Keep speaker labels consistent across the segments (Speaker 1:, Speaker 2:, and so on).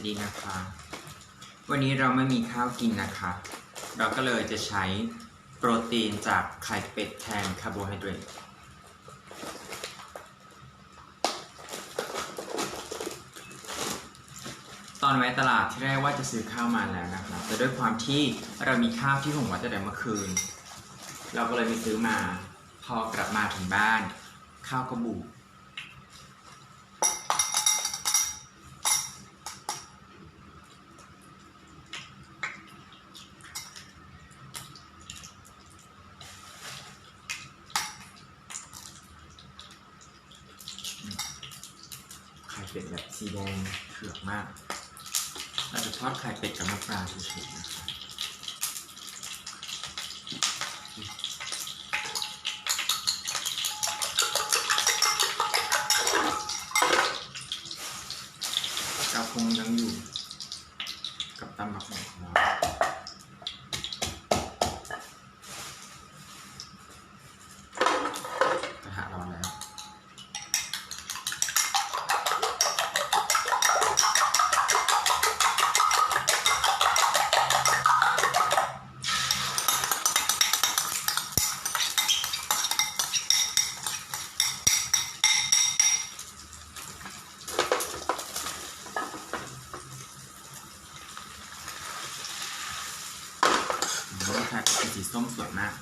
Speaker 1: วัสดีนะคะ วันนี้เราไม่มีข้าวกินนะคะ เราก็เลยจะใช้โปรตีนจากไข่เป็ดแทนคาร์โบไฮเดรตตอนไว้ตลาดที่แรกว่าจะซื้อข้าวมาแล้วนะครับแต่ด้วยความที่เรามีข้าวที่ผมว่าจะได้เมื่อคืน เราก็เลยไปซื้อมา พอกลับมาถึงบ้าน ข้าวก็บูด ไข่เป็ดแบบสีแดงเผือกมาก เราจะทอดไข่เป็ดกับน้ำปลาเฉยๆนะครับเราคงยังอยู่ กับตำบักหุ่งของเรากระทะร้อนแล้ว รสชาติเป็นสีส้มสวยมาก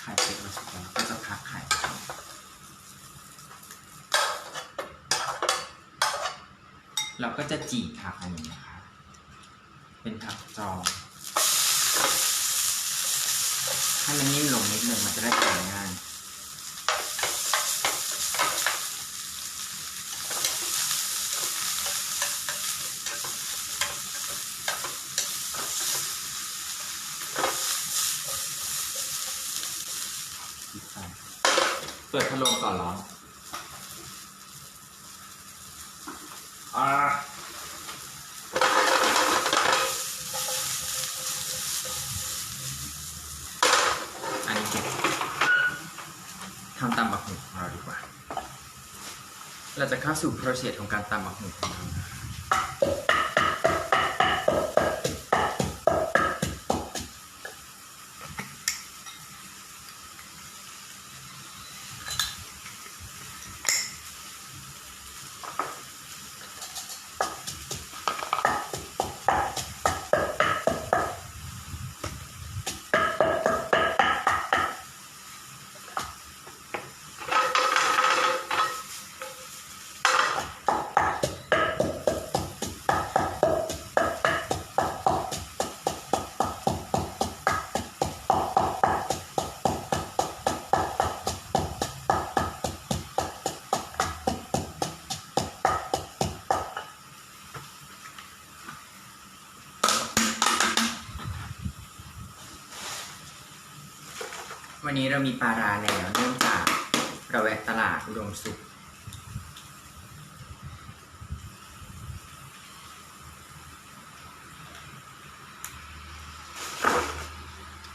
Speaker 1: ไข่เป็ดเราสุกแล้วก็จะพักไข่ เราก็จะจีบผักอันนี้นะคะเป็นผักจองให้มันนิ่มลงนิดหนึ่งมันจะได้แกะง่ายเปิดพัดลมก่อนหรออ่าอันนี้เก็บทำตำบักหุ่งของเราดีกว่า เราจะเข้าสู่โปรเซสของการตำหมักหุ่งของเรา เรามีปลาร้าแล้วเนื่องจากเราแวะตลาดอุดมสุข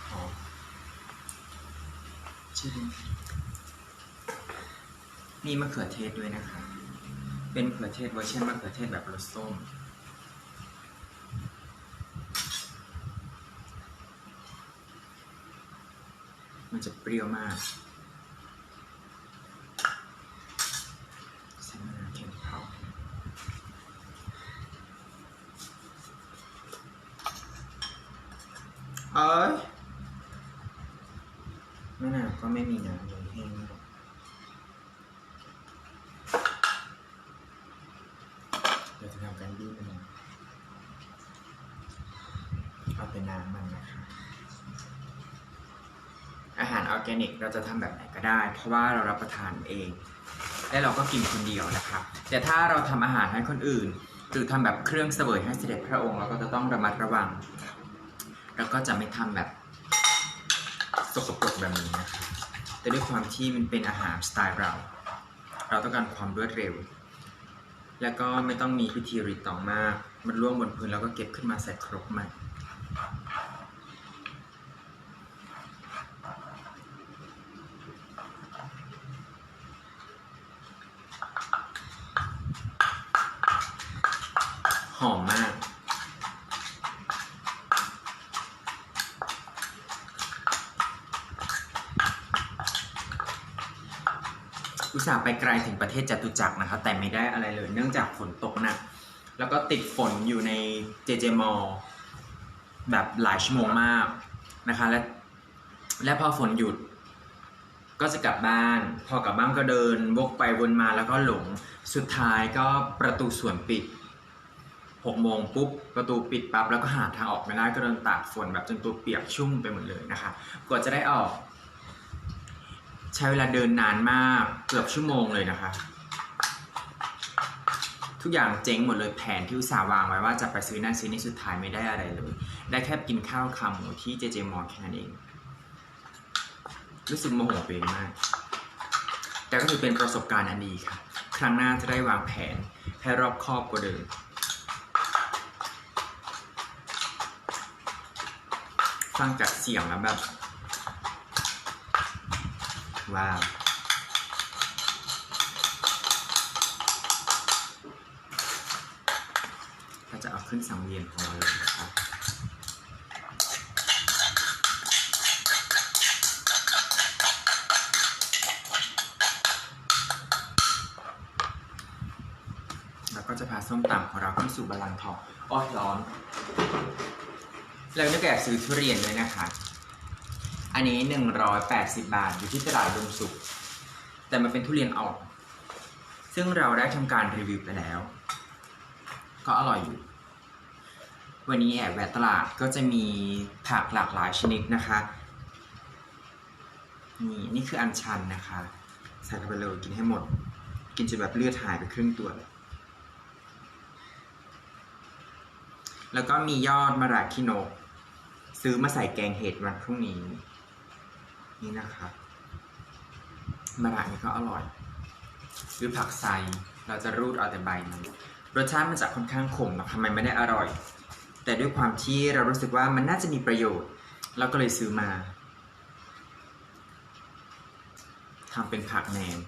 Speaker 1: หอมชื่อมีมะเขือเทศด้วยนะคะ เป็นมะเขือเทศเวอร์ชันมะเขือเทศแบบรสส้ม มันจะเป รี้ยวมากใส่มะนาวเค็มเผายมะนาวก็ไม่มีน้ำเลยแห้งมากเราจะทำการบี้มะนาวเอาเป็นน้ำมัน หารออร์แกนิก เราจะทำแบบไหนก็ได้ เพราะว่าเรารับประทานเอง และเราก็กินคนเดียวนะครับ แต่ถ้าเราทำอาหารให้คนอื่น หรือทำแบบเครื่องเสวยให้เสด็จพระองค์เราก็จะต้องระมัดระวัง แล้วก็จะไม่ทำแบบสกปรกแบบนี้นะครับแต่ด้วยความที่มันเป็นอาหารสไตล์เรา เราต้องการความรวดเร็ว แล้วก็ไม่ต้องมีพิธีรีตองมาก มันร่วงบนพื้นแล้วก็เก็บขึ้นมาใส่ครกใหม่ หอมมาก อุตส่าห์ไปไก ลถึงประเทศจตุจักรนะครับแต่ไม่ได้อะไรเลย เนื่องจากฝนตกหนักแล้วก็ติดฝนอยู่ในเจเจมอลแบบหลายชั่วโมงมากนะคะ และและพอฝนหยุดก็จะกลับบ้าน พอกลับบ้านก็เดินวกไปวนมาแล้วก็หลง สุดท้ายก็ประตูสวนปิดหกโมงปุ๊บ ประตูปิดปั๊บแล้วก็หาทางออกไม่ได้ก็เดินตากฝนแบบจนตัวเปียกชุ่มไปหมดเลยนะคะกว่าจะได้ออก ใช้เวลาเดินนานมากเกือบชั่วโมงเลยนะคะ ทุกอย่างเจ๊งหมดเลยแผนที่อุตส่าห์วางไว้ว่าจะไปซื้อนั่นซื้อนี่สุดท้ายไม่ได้อะไรเลย ได้แค่กินข้าวขาหมูที่เจเจมอแค่นั้นเอง รู้สึกโมโหตัวเองมาก แต่ก็ถือเป็นประสบการณ์อันดีค่ะ ครั้งหน้าจะได้วางแผนให้รอบคอบกว่าเดิมฟังจากเสียงแล้วแบบ ว้าวก็จะเอาขึ้นสังเวียนของเราเลยนะครับแล้วก็จะพาส้มตำของเราขึ้นสู่บาลังก์ทองอ้อยร้อน แล้วนึกแอบซื้อทุเรียนด้วยนะคะ อันนี้ 180 บาทอยู่ที่ตลาดดงสุข แต่มันเป็นทุเรียนอ่อน ซึ่งเราได้ทำการรีวิวไปแล้ว ก็อร่อยอยู่ วันนี้แอบแวะตลาดก็จะมีผักหลากหลายชนิดนะคะ นี่นี่คืออัญชันนะคะ ใส่เข้าไปเลยกินให้หมด กินจนแบบเลือดหายไปครึ่งตัวเลย แล้วก็มียอดมะระคิโนก ซื้อมาใส่แกงเห็ดวันพรุ่งนี้ นี่นะครับมะระนี่ก็อร่อย หรือผักไซเราจะรูดเอาแต่ใบมันรสชาติมันจะค่อนข้างขมนะคะมันไม่ได้อร่อย แต่ด้วยความที่เรารู้สึกว่ามันน่าจะมีประโยชน์ เราก็เลยซื้อมาทำเป็นผักแหนม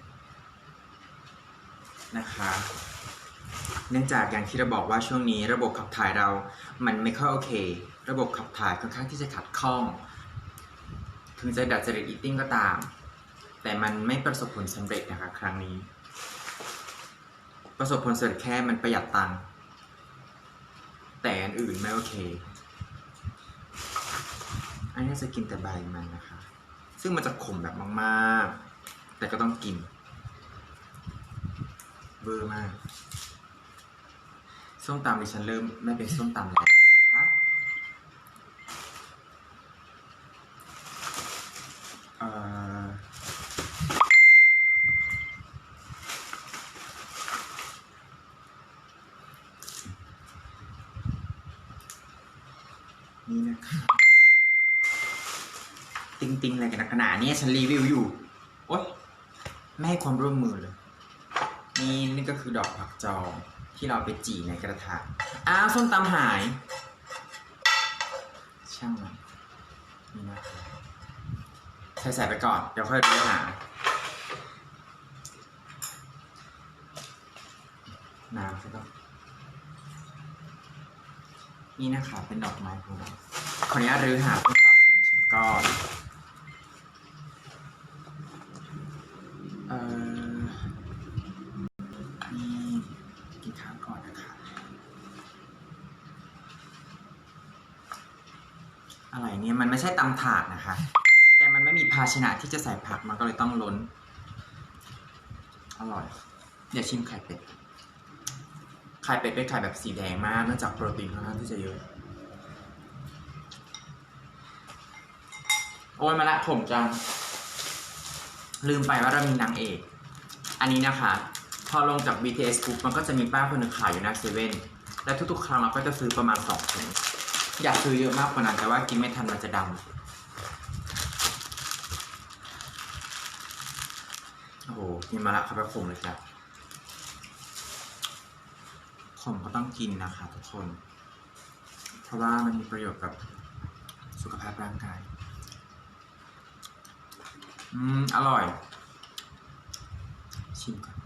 Speaker 1: นะคะเนื่องจากอย่างที่เราบอกว่าช่วงนี้ ระบบขับถ่ายเรา มันไม่ค่อยโอเค ระบบขับถ่ายค่อนข้างที่จะขัดข้อง ถึงจะดัดจริตอีติ้งก็ตาม แต่มันไม่ประสบผลสำเร็จนะคะ ครั้งนี้ ประสบผลสำเร็จแค่มันประหยัดตังค์แต่อันอื่นไม่โอเค อันนี้จะกินแต่ใบมันนะคะ ซึ่งมันจะขมแบบมากๆ แต่ก็ต้องกิน เบอร์มาก ส้มตำดิฉันเริ่มไม่เป็นส้มตำแล้วนะคะเอ่อนี่นะคะติงติงๆอะไรกั อันนี้ฉันรีวิวอยู่ โอ๊ยไม่ให้ความร่วมมือเลย นี่นี่ก็คือดอกผักจองที่เราไปจี่ในกระถางอ้าวส้มตำหาย ช่างมันนี่นะใส่ใส่ไปก่อน เดี๋ยวค่อยดูหาน้ำใช่ปะนี่นะคะเป็นดอกไม้ของเราขออนุญาตรื้อหาส้มตำของดิฉันก่อน เอ่อ นี่กินข้าวก่อนนะคะ อะ ไรเนี่ยมันไม่ใช่ใช่ตำถาดนะคะ แต่มันไม่มีภาชนะที่จะใส่ผักมันก็เลยต้องล้น อร่อย เดี๋ยวชิมไข่เป็ด ไข่เป็ดเป็นไข่แบบสีแดงมากเนื่องจากโปรตีนค่อนข้างที่จะเยอะ โอ้ยมาละผมจัง ลืมไปว่าเรามีนางเอก อันนี้นะคะ พอลงจาก BTS ปุ๊บมันก็จะมีป้าคนหนึ่งขายอยู่หน้าเซเว่น และทุกๆ ครั้งเราก็จะซื้อประมาณสองถุง อยากซื้อเยอะมากกว่านั้นแต่ว่ากินไม่ทันมันจะดำโอ้โหกินมาละครับแบบขมเลยจ้ะขมก็ต้องกินนะคะทุกคน เพราะว่ามันมีประโยชน์กับสุขภาพร่างกาย อืม อร่อย ชิมก่อน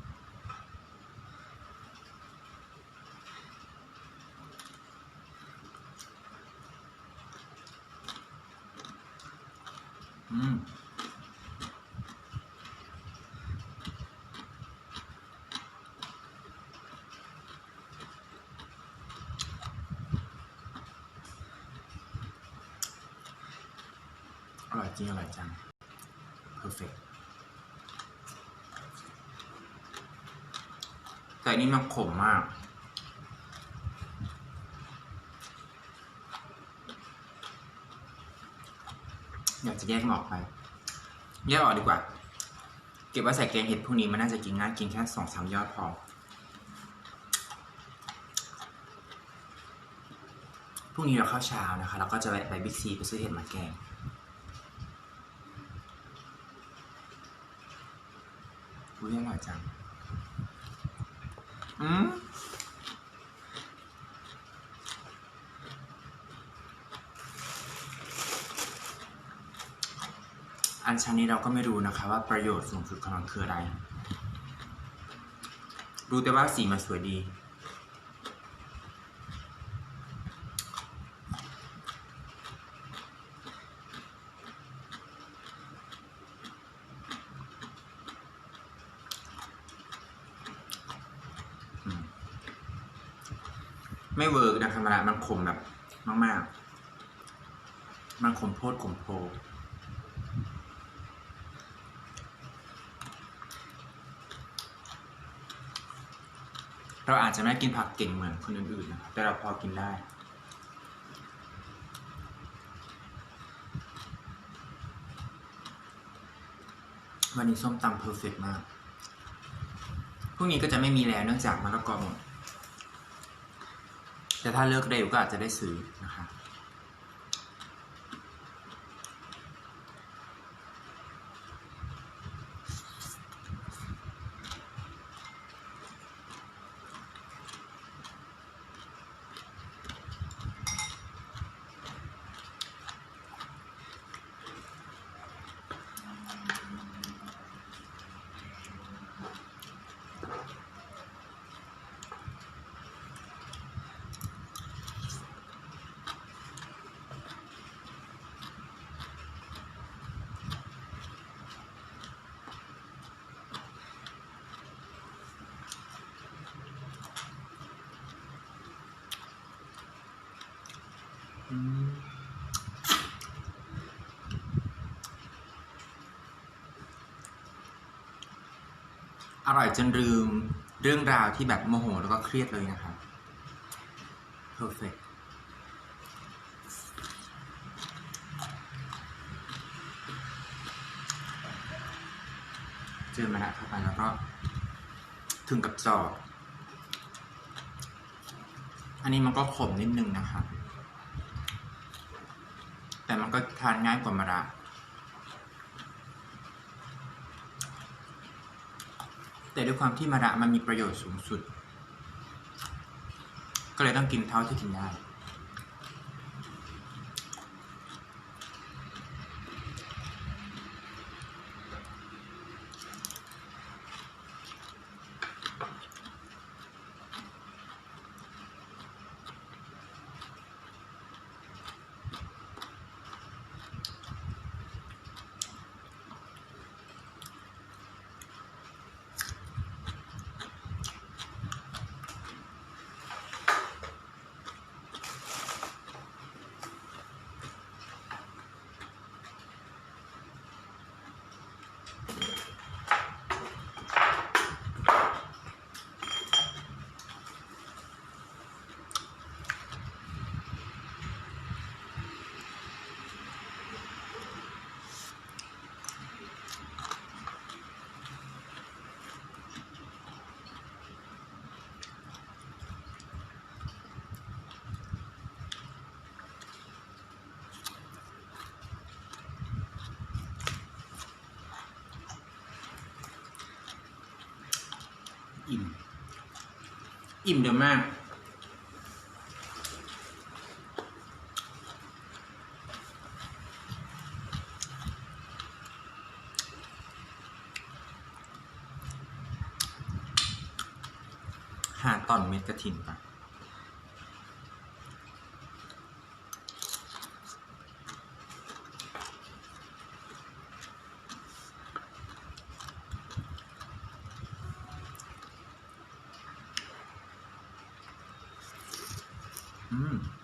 Speaker 1: อืมอร่อยจริงอร่อยจัง perfect แต่นนี้มันขมมาก อยากจะแยกมันออกไปแยกออกดีกว่า เก็บไว้ใส่แกงเห็ดพวกนี้มันน่าจะกินง่ายกินแค่สองสามยอดพอพรุ่งนี้เราเข้าเช้านะคะแล้วก็จะแวะไปบิ๊กซีไปซื้อเห็ดมาแกงอุ้ยอร่อยจัง อืม อันชั้นนี้เราก็ไม่รู้นะคะว่าประโยชน์สูงสุดของมันคืออะไรรู้แต่ว่าสีมันสวยดี ไม่เวิร์กนะคะมันมันขมแบบมาก ๆ มันขมโพดขมโพ เราอาจจะไม่กินผักเก่งเหมือนคนอื่นๆนะครับแต่เราพอกินได้วันนี้ส้มตำเพอร์เฟกมาก พรุ่งนี้ก็จะไม่มีแล้วเนื่องจากมะละกอหมด แต่ถ้าเลิกเร็วก็อาจจะได้ซื้อนะคะ อร่อยจนลืมเรื่องราวที่แบบโมโหแล้วก็เครียดเลยนะครับ perfect เจอมาแล้วเข้าไปแล้วก็ถึงกับจอดอันนี้มันก็ขมนิดนึงนะครับ แต่มันก็ทานง่ายกว่ามะระแต่ด้วยความที่มะระมันมีประโยชน์สูงสุด ก็เลยต้องกินเท่าที่กินได้
Speaker 2: อิ่ม อิ่มเดี๋ยวมาก
Speaker 1: หาตอนเม็ดกระถินปะ อื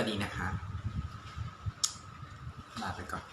Speaker 1: วัสดีนะคะลาไปก่อน